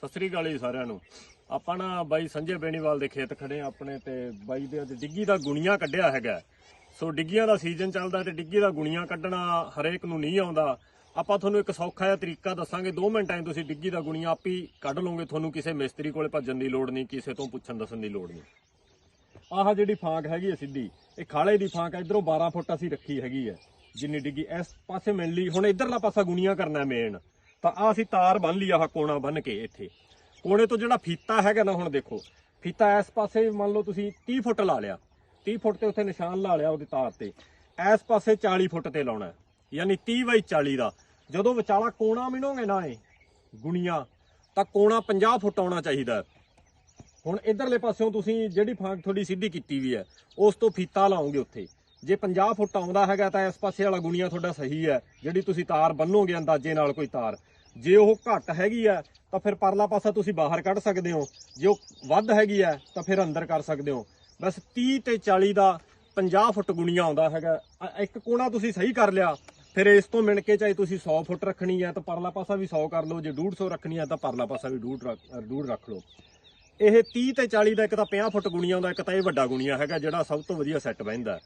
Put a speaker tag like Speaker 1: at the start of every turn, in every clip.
Speaker 1: ਸਤਿ ਸ੍ਰੀ ਅਕਾਲ ਜੀ ਸਾਰਿਆਂ ਨੂੰ। ਆਪਾਂ ਨਾ ਬਾਈ ਸੰਜੇ ਬੇਣੀਵਾਲ ਦੇ ਖੇਤ ਖੜੇ ਆ ਆਪਣੇ ਤੇ ਬਾਈ ਦੇ ਅੱਜ ਡਿੱਗੀ ਦਾ ਗੁਣੀਆਂ ਕੱਢਿਆ ਹੈਗਾ। ਸੋ ਡਿੱਗੀਆਂ ਦਾ ਸੀਜ਼ਨ ਚੱਲਦਾ ਤੇ ਡਿੱਗੀ ਦਾ ਗੁਣੀਆਂ ਕੱਢਣਾ ਹਰੇਕ ਨੂੰ ਨਹੀਂ ਆਉਂਦਾ। ਆਪਾਂ ਤੁਹਾਨੂੰ ਇੱਕ ਸੌਖਾ ਜਿਹਾ ਤਰੀਕਾ ਦੱਸਾਂਗੇ। 2 ਮਿੰਟਾਂ 'ਚ ਤੁਸੀਂ ਡਿੱਗੀ ਦਾ ਗੁਣੀਆਂ ਆਪ ਹੀ ਕੱਢ ਲਓਗੇ। ਤੁਹਾਨੂੰ ਕਿਸੇ ਮਿਸਤਰੀ ਕੋਲੇ ਭੱਜਣ ਦੀ ਲੋੜ ਨਹੀਂ, ਕਿਸੇ ਤੋਂ ਪੁੱਛਣ ਦੱਸਣ ਦੀ ਲੋੜ ਨਹੀਂ। ਆਹ ਜਿਹੜੀ ਫਾਂਕ ਹੈਗੀ ਹੈ ਸਿੱਧੀ, ਇਹ ਖਾਲੇ ਦੀ ਫਾਂਕ ਹੈ ਇਧਰੋਂ 12 ਫੁੱਟ ਅਸੀਂ ਰੱਖੀ ਹੈਗੀ ਹੈ ਜਿੰਨੀ ਡਿੱਗੀ, ਇਸ ਪਾਸੇ ਮਿਲ ਲਈ। ਹੁਣ ਇਧਰਲਾ ਪਾਸਾ ਗੁਣੀਆਂ ਕਰਨਾ ਮੇਨ ਤਾਂ ਆ ਅਸੀਂ ਤਾਰ ਬੰਨ ਲਈ ਆਹ ਕੋਣਾ ਬੰਨ ਕੇ ਇੱਥੇ। ਕੋਣੇ ਤੋਂ ਜਿਹੜਾ ਫੀਤਾ ਹੈਗਾ ਨਾ ਹੁਣ ਦੇਖੋ, ਫੀਤਾ ਇਸ ਪਾਸੇ ਮੰਨ ਲਓ ਤੁਸੀਂ 30 ਫੁੱਟ ਲਾ ਲਿਆ। 30 ਫੁੱਟ ਤੇ ਉੱਥੇ ਨਿਸ਼ਾਨ ਲਾ ਲਿਆ ਉਹਦੀ ਤਾਰ ਤੇ। ਇਸ ਪਾਸੇ 40 ਫੁੱਟ ਤੇ ਲਾਉਣਾ ਯਾਨੀ 30 ਬਾਈ 40 ਦਾ। ਜਦੋਂ ਵਿਚਾਲਾ ਕੋਣਾ ਮਿਣੋਗੇ ਨਾ ਇਹ ਗੁਣੀਆਂ, ਤਾਂ ਕੋਣਾ 50 ਫੁੱਟ ਆਉਣਾ ਚਾਹੀਦਾ ਹੁਣ ਇਧਰਲੇ ਪਾਸਿਓਂ ਤੁਸੀਂ ਜਿਹੜੀ ਫਾਂਕ ਤੁਹਾਡੀ ਸਿੱਧੀ ਕੀਤੀ ਵੀ ਹੈ, ਉਸ ਤੋਂ ਫੀਤਾ ਲਾਓਗੇ ਉੱਥੇ। ਜੇ 50 ਫੁੱਟ ਆਉਂਦਾ ਹੈਗਾ ਤਾਂ ਇਸ ਪਾਸੇ ਵਾਲਾ ਗੁਣੀਆਂ ਤੁਹਾਡਾ ਸਹੀ ਹੈ, ਜਿਹੜੀ ਤੁਸੀਂ ਤਾਰ ਬੰਨੋਗੇ ਅੰਦਾਜ਼ੇ ਨਾਲ ਕੋਈ ਤਾਰ। ਜੇ ਉਹ ਘੱਟ ਹੈਗੀ ਹੈ ਤਾਂ ਫਿਰ ਪਰਲਾ ਪਾਸਾ ਤੁਸੀਂ ਬਾਹਰ ਕੱਢ ਸਕਦੇ ਹੋ। ਜੇ ਉਹ ਵੱਧ ਹੈਗੀ ਹੈ ਤਾਂ ਫਿਰ ਅੰਦਰ ਕਰ ਸਕਦੇ ਹੋ। ਬਸ 30 ਤੇ 40 ਦਾ 50 ਫੁੱਟ ਗੁਣੀਆਂ ਆਉਂਦਾ ਹੈਗਾ। ਇੱਕ ਕੋਣਾ ਤੁਸੀਂ ਸਹੀ ਕਰ ਲਿਆ ਫਿਰ ਇਸ ਤੋਂ ਮਿਣ ਕੇ ਚਾਹੇ ਤੁਸੀਂ 100 ਫੁੱਟ ਰੱਖਣੀ ਹੈ ਤਾਂ ਪਰਲਾ ਪਾਸਾ ਵੀ 100 ਕਰ ਲਓ। ਜੇ 150 ਰੱਖਣੀ ਹੈ ਤਾਂ ਪਰਲਾ ਪਾਸਾ ਵੀ 150 ਰੱਖ- ਅ, 150 ਰੱਖ ਲਓ। ਇਹ 30 ਤੇ 40 ਦਾ ਇੱਕ ਤਾਂ 50 ਫੁੱਟ ਗੁਣੀਆਂ ਆਉਂਦਾ ਇੱਕ ਤਾਂ ਇਹ ਵੱਡਾ ਗੁਣੀਆਂ ਹੈਗਾ ਜਿਹੜਾ ਸਭ ਤੋਂ ਵਧੀਆ ਸੈੱਟ ਬਹਿੰਦਾ।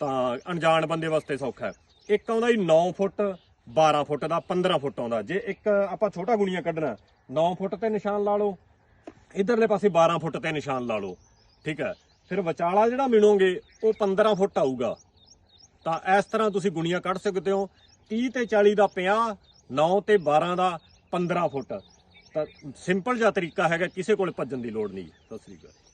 Speaker 1: ਤਾਂ ਅਣਜਾਣ ਬੰਦੇ ਵਾਸਤੇ ਸੌਖਾ ਹੈ। ਇੱਕ ਆਉਂਦਾ ਜੀ 9 ਫੁੱਟ 12 ਫੁੱਟ ਦਾ 15 ਫੁੱਟ ਆਉਂਦਾ। ਜੇ ਇੱਕ ਆਪਾਂ ਛੋਟਾ ਗੁਣੀਆਂ ਕੱਢਣਾ 9 ਫੁੱਟ ਤੇ ਨਿਸ਼ਾਨ ਲਾ ਲਓ, ਇਧਰਲੇ ਪਾਸੇ 12 ਫੁੱਟ ਤੇ ਨਿਸ਼ਾਨ ਲਾ ਲਓ, ਠੀਕ ਹੈ? ਫਿਰ ਵਿਚਾਲਾ ਜਿਹੜਾ ਮਿਣੋਗੇ ਉਹ 15 ਫੁੱਟ ਆਊਗਾ। ਤਾਂ ਇਸ ਤਰ੍ਹਾਂ ਤੁਸੀਂ ਗੁਣੀਆਂ ਕੱਢ ਸਕਦੇ ਹੋ। 30 ਤੇ 40 ਦਾ 50 9 ਤੇ 12 ਦਾ 15 ਫੁੱਟ। ਤਾਂ ਸਿੰਪਲ ਜਿਹਾ ਤਰੀਕਾ ਹੈਗਾ, ਕਿਸੇ ਕੋਲ ਭੱਜਣ ਦੀ ਲੋੜ ਨਹੀਂ। ਸਤਿ ਸ੍ਰੀ ਅਕਾਲ।